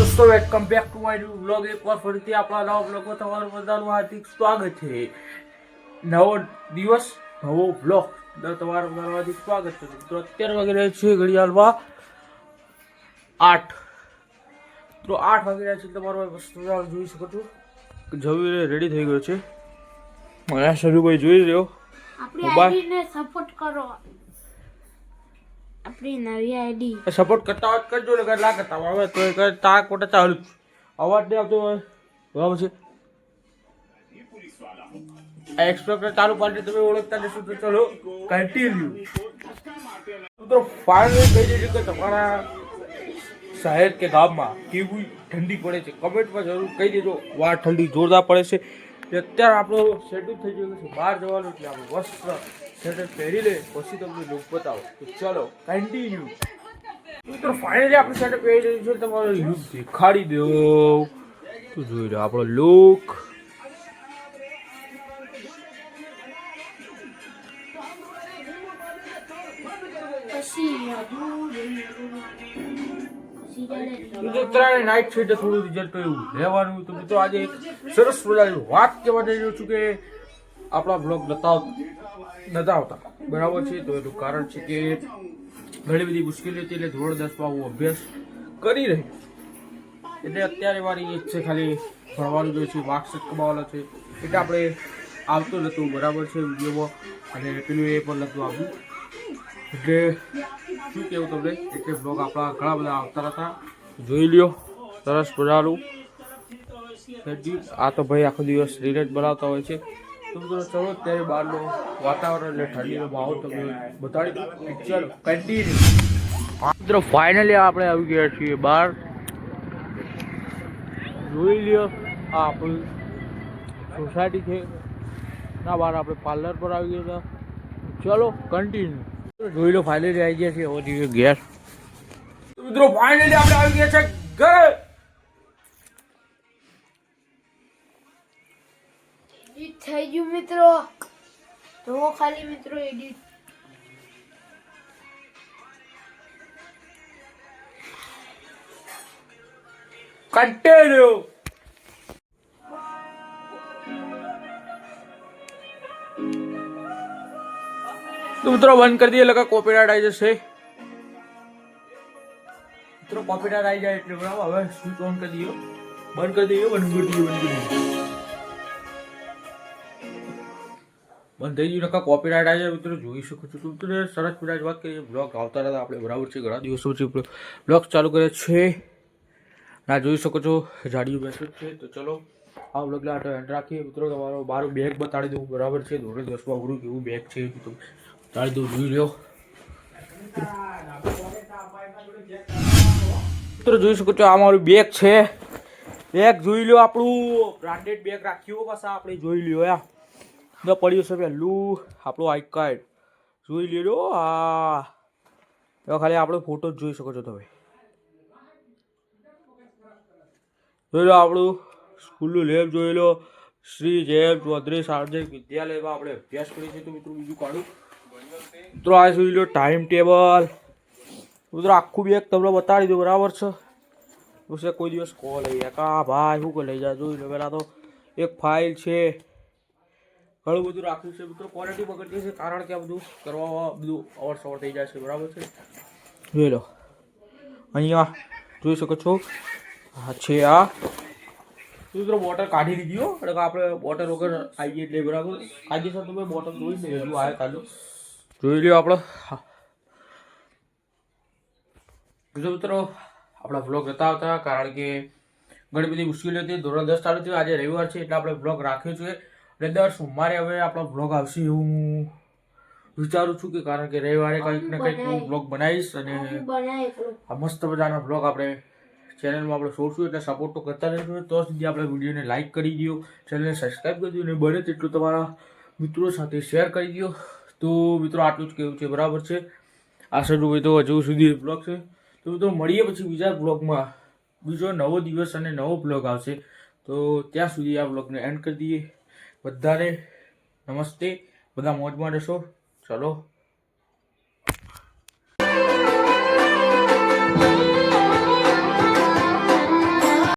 દોસ્તો welcome back to my new blog એકવાર ફરીથી આપણા નવા બ્લોગમાં તમારું બધાનું હાર્દિક સ્વાગત છે. નવો દિવસ નવો બ્લોગ તમારું બધાનું હાર્દિક સ્વાગત છે. તો અત્યારે વાગી રહ્યા છે ઘડિયાળમાં આઠ. તો આઠ વાગી છે તમારો વસ્તુ જોઈ શકો છો. જવી રેડી થઈ ગયો છે. મને શરૂભાઈ જોઈ રહ્યો. મોબાઈલ- સપોર્ટ કરો. આપણી નવી આઈડી. સપોર્ટ કરતા હોય કરજો ને ના કરતા હવે તો એ તાક કોટા ચાલુ. અવાજ નહીં આવતો હોય. બરાબર છે. આ ચાલુ પાડી તમે ઓળખતા જશો તો ચલો. કન્ટિન્યુ મિત્રો ફાઇનલી કહી દેજો કે તમારા શહેર કે ગામમાં કેવી ઠંડી પડે છે. કમેન્ટમાં જરૂર કહી દેજો. વાર ઠંડી જોરદાર પડે છે. અત્યારે આપણો સેટઅપ થઈ ગયું છે બહાર જવાનું એટલે આપણે વસ્ત્ર સેટઅપ પહેરી લે પછી તમને લુક બતાવો. તો ચલો કન્ટિન્યુ મિત્રો ફાઇનલી આપણે સેટઅપ પહેરી લીધું છે, તમારો લુક દેખાડી દો. તો જોઈ લો આપણો લુક પછી ત્રણે નાઇટ છે એટલે થોડું રિઝલ્ટ એવું રહેવાનું તો મિત્રો આજે એક સરસ મજાની વાત કહેવા જઈ રહ્યો છું કે આપણા બ્લોગ નતા નતા આવતા. બરાબર છે? તો એનું કારણ છે કે ઘણી બધી મુશ્કેલી હતી એટલે ધોરણ દસમાં હું અભ્યાસ કરી રહ્યો એટલે અત્યારે મારી એક છે ખાલી ભણવાનું જોઈએ છે માર્ક્સ જ કમાવાના છે. એટલે આપણે આવતું નહોતું બરાબર છે, વિડીયોમાં. અને પેલું એ પણ નહોતું આવ્યું. એટલે શું કેવું તમને? એટલે બ્લોગ આપણા ઘણા બધા આવતા હતા. જોઈ લ્યો. સરસ મજાનું. આ તો ભાઈ આખો દિવસ રિલેટ બનાવતા હોય છે. તો મિત્રો ચલો અત્યારે બહારનું વાતાવરણ અને ઠંડીનો માહોલ તમને બતાડી પિક્ચર કન્ટિન્યુ મિત્રો ફાઇનલી આપણે આવી ગયા છીએ બહાર. જોઈ લ્યો આ આપણી સોસાયટી છે. ના બહાર આપણે પાર્લર પર આવી ગયા હતા. ચલો કન્ટિન્યુ જોઈ લો ફાઇનલી આવી ગયા છે હવે જઈએ ઘેર. મિત્રો ફાઇનલી આપણે આવી ગયા છે ઘરે. એડિટ થઈ ગયું મિત્રો. તો ખાલી મિત્રો એડિટ કન્ટિન્યુ તો મિત્રો બંધ કરી દઈએ, લગા કોપીરાઇટ આવી જશે. મિત્રો કોપીરાઇટ આવી જાય એટલે બરાબર, હવે સ્વિચ ઓન કરી દઈએ. બંધ કરી દઈએ બંધ કરી દઈએ બંધ કરી દઈએ. બંધ થઈ ગયું નકા કોપીરાઇટ આવી જાય. મિત્રો જોઈ શકો છો, તો મિત્રો સરસ મજાની વાત કરીએ બ્લોગ આવતા હતા આપણે બરાબર છે, ઘણા દિવસો પછી બ્લોગ ચાલુ કરે છે. ના, જોઈ શકો છો જાડીઓ બેસે છે. તો ચલો, આ બ્લોગને એન્ડ રાખીએ. મિત્રો, તમારો મારું બેગ બતાડી દઉં. બરાબર છે ધોરણ દસમાં ગુરુ કેવું બેગ છે એ તું જોઈ લો મિત્રો, જોઈ શકો છો, આ મારું બેગ છે. બેગ જોઈ લો આપણું. બ્રાન્ડેડ બેગ રાખ્યું પાછા આપણે જોઈ લ્યો, યા. ન પડ્યું છે પહેલું આપણું આઈ કાર્ડ જોઈ લેજો આ. તો ખાલી આપણો ફોટો જ જોઈ શકો છો તમે. જોઈ લો આપણું. સ્કૂલનું લેબ જોઈ લો શ્રી જયમ ચૌધરી સાર્વજનિક વિદ્યાલયમાં આપણે અભ્યાસ કરીએ છીએ. તો મિત્રો, બીજું કાઢું. મિત્રો, આ જોઈ લો ટાઈમ ટેબલ મિત્રો, આખું બેગ તમને બતાડી દો બરાબર છે? પછી કોઈ દિવસ કોલ લઈ જાય. કા ભાઈ, શું લઈ જાય? જોઈ લો, પહેલાં તો એક ફાઇલ છે. ઘણું બધું રાખ્યું છે. મિત્રો ક્વોલિટી બગડતી છે, કારણ કે આ બધું કરવામાં બધું અવર સવર થઈ જાય છે, બરાબર છે? જોઈ લો. અહીંયા જોઈ શકો છો. આ છે, આ. મિત્રો બોટલ કાઢી લીધી હો. એટલે આપણે બોટલ વગર આવીએ એટલે બરાબર. કાયદેસર તમે બોટલ જોઈ ને હજુ આવે કાઢો જોઈ લ્યો આપણો. બીજો મિત્રો આપણા બ્લોગ નતા આવતા કારણ કે ઘણી બધી મુશ્કેલી હતી. ધોરણ દસ ચાલુ થયું આજે રવિવાર છે એટલે આપણે બ્લોગ રાખ્યો છે. એટલે દર સોમવારે હવે આપણો બ્લોગ આવશે એવું હું વિચારું છું કે કારણ કે રવિવારે કંઈક ને કંઈક હું બ્લોગ બનાવીશ અને આ મસ્ત મજાના બ્લોગ આપણે ચેનલમાં આપણે શોધશું એટલે સપોર્ટ તો કરતા રહેશું તો સુધી આપણે વિડીયોને લાઇક કરી દો ચેનલને સબસ્ક્રાઈબ કરી દો અને બને તેટલું તમારા મિત્રો સાથે શેર કરી દો તો મિત્રો આટલું જ કહેવું છે, બરાબર છે? આશા હોય તો હજુ સુધી બ્લોગ છે. તો મિત્રો મળીએ પછી બીજા બ્લોગમાં બીજો નવો દિવસ અને નવો બ્લોગ આવશે. તો ત્યાં સુધી આ બ્લોગને એન્ડ કરી દઈએ. બધાને નમસ્તે. બધા મોજમાં રહેશો. ચલો.